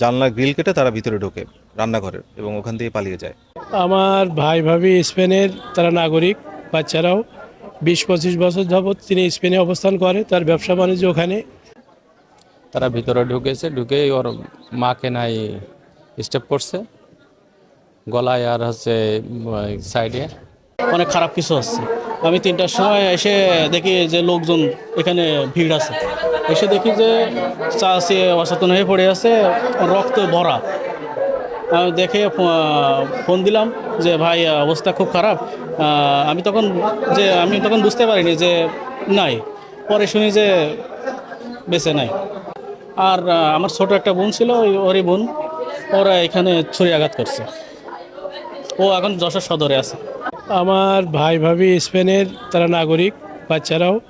জানলা গ্রিল কেটে তারা ভিতরে ঢোকে রান্নাঘরের এবং ওখান দিয়ে পালিয়ে যায়। আমার ভাই ভাবি স্পেনের তারা নাগরিক বাচ্চারাও। বিশ পঁচিশ বছর যাবৎ তিনি স্পেনে অবস্থান করে তার ব্যবসা বাণিজ্য ওখানে। তারা ভিতরে ঢুকেছে ঢুকে ওর মাকে নাই স্টেপ করছে। গলায় আর হচ্ছে সাইডে অনেক খারাপ কিছু হচ্ছে। আমি তিনটার সময় এসে দেখি যে লোকজন এখানে ভিড় আছে। এসে দেখি যে চা সে অচেতন হয়ে পড়ে আছে, রক্ত ভরা। আমি দেখে ফোন দিলাম যে, ভাই, অবস্থা খুব খারাপ। আমি তখন যে, আমি তখন বুঝতে পারিনি যে, নাই। পরে শুনি যে, বেঁচে নাই। আর আমার ছোট একটা বোন ছিল, ওই, ওরই বোন। ওরা এখানে ছুরি আঘাত করছে। ও এখন যশোর সদরে আছে। আমার ভাই ভাবি স্পেনের, তারা নাগরিক, বাচ্চারাও।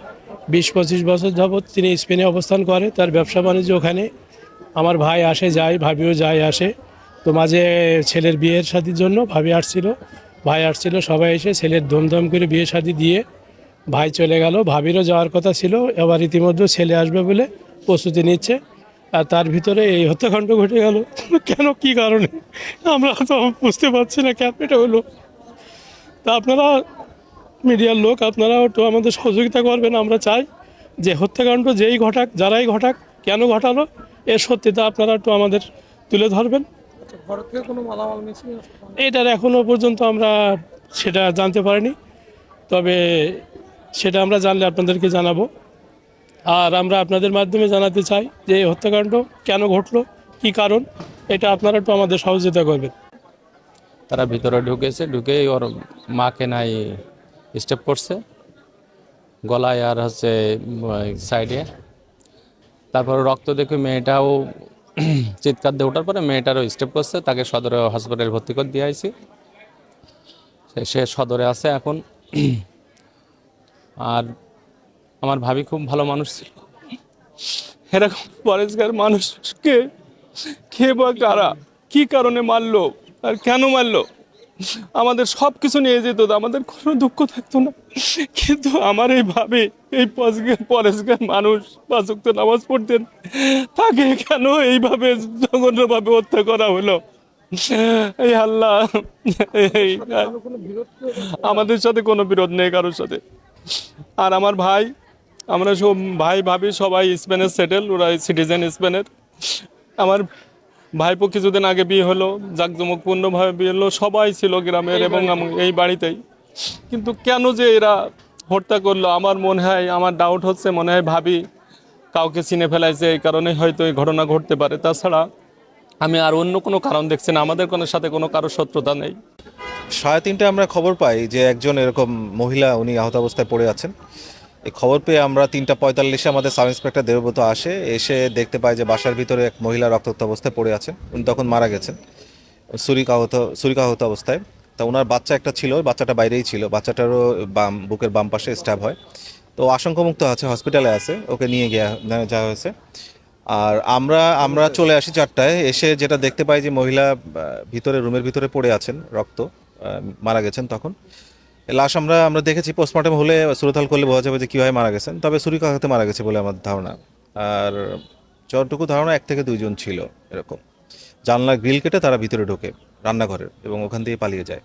বিশ পঁচিশ বছর যাবৎ তিনি স্পেনে অবস্থান করে, তার ব্যবসা বাণিজ্য ওখানে। আমার ভাই আসে, যায়, ভাবিও যায়, আসে। তো মাঝে ছেলের বিয়ের শাদির জন্য ভাবি আসছিল। ভাই আসছিল, সবাই এসে ছেলের ধুমধাম করে বিয়ে শাদি দিয়ে ভাই চলে গেল। ভাবিরও যাওয়ার কথা ছিল, এবার ইতিমধ্যে ছেলে আসবে বলে প্রস্তুতি নিচ্ছে। আর তার ভিতরে এই হত্যাকাণ্ড ঘটে গেল। কেন, কি কারণে? আমরা তো বুঝতে পারছি না, কেন এটা হলো? তা আপনারা মিডিয়ার লোক আপনারা একটু আমাদের সহযোগিতা করবেন আমরা চাই যে হত্যাকাণ্ড যেই ঘটাক যারাই ঘটাক কেন ঘটালো এর সত্যিটা আপনারা একটু আমাদের তুলে ধরবেন। এটার এখনও পর্যন্ত আমরা সেটা জানতে পারিনি তবে সেটা আমরা জানলে আপনাদেরকে জানাব। আর আমরা আপনাদের মাধ্যমে জানাতে চাই যে এই হত্যাকাণ্ড কেন ঘটলো কি কারণ এটা আপনারা একটু আমাদের সহযোগিতা করবেন। তারা ভিতরে ঢুকেছে ঢুকে ওর মাকে নাই স্টেপ করছে, গলায় আর হচ্ছে সাইডে তারপর রক্ত দেখে মেয়েটাও চিৎকার দিয়ে ওঠার পরে মেয়েটারও স্টেপ করছে, তাকে সদরে হসপিটালে ভর্তি করে দিয়ে আইছি। সে- সদরে আছে এখন। আর আমার ভাবি খুব ভালো মানুষ ছিল। এরকম পরেশগার মানুষকে খেয়ে বা কারা? কি কারণে মারলো? আর কেন মারলো? আমাদের সব কিছু নিয়ে যেত আমাদের কোনো দুঃখ থাকতো না। কিন্তু আমার এই ভাবে এই পরেশগার মানুষ পাঁচক্ত নামাজ পড়তেন, তাকে কেন এইভাবে জঘন্যভাবে হত্যা করা হলো? এই আল্লাহ আমাদের সাথে কোনো বিরোধ নেই কারোর সাথে। আর আমার ভাই, আমরা সব ভাই ভাবি সবাই স্পেনের সেটেল, ওরা সিটিজেন স্পেনের। আমার ভাইপো কিছুদিন আগে বিয়ে হলো জাঁকজমকপূর্ণভাবে বিয়ে হলো সবাই ছিল গ্রামের এবং এই বাড়িতেই। কিন্তু কেন যে এরা হত্যা করল আমার মনে হয় আমার ডাউট হচ্ছে মনে হয় ভাবি কাউকে চিনে ফেলাইছে এই কারণে হয়তো এই ঘটনা ঘটতে পারে। তাছাড়া আমি আর অন্য কোনো কারণ দেখছি না আমাদের কোনো সাথে কোনো কারও শত্রুতা নেই। সাড়ে তিনটে আমরা খবর পাই যে একজন এরকম মহিলা উনি আহত অবস্থায় পড়ে আছেন। এই খবর পেয়ে আমরা তিনটা পঁয়তাল্লিশে আমাদের সাব ইন্সপেক্টর দেবব্রত আসে, এসে দেখতে পাই যে বাসার ভিতরে এক মহিলা রক্তাক্ত অবস্থায় পড়ে আছেন। উনি তখন মারা গেছেন ছুরিকাহত ছুরিকাহত অবস্থায়। তা ওনার বাচ্চা একটা ছিল, বাচ্চাটা বাইরেই ছিল, বাচ্চাটারও বাম, বুকের বাম পাশে স্ট্যাব হয়। তো আশঙ্কামুক্ত আছে, হসপিটালে আছে, ওকে নিয়ে গিয়ে যাওয়া হয়েছে। আর আমরা আমরা চলে আসি চারটায়, এসে যেটা দেখতে পাই যে মহিলা ভিতরে, রুমের ভিতরে পড়ে আছেন, রক্ত মারা গেছেন তখন। লাশ আমরা আমরা দেখেছি পোস্টমর্টম হলে সুরতাল করলে বোঝা যাবে যে কীভাবে মারা গেছেন। তবে সুরিকাঘাতে মারা গেছে বলে আমার ধারণা। আর যতটুকু ধারণা, এক থেকে দুইজন ছিল এরকম। জানলা গ্রিল কেটে তারা ভিতরে ঢোকে রান্নাঘরের এবং ওখান দিয়ে পালিয়ে যায়।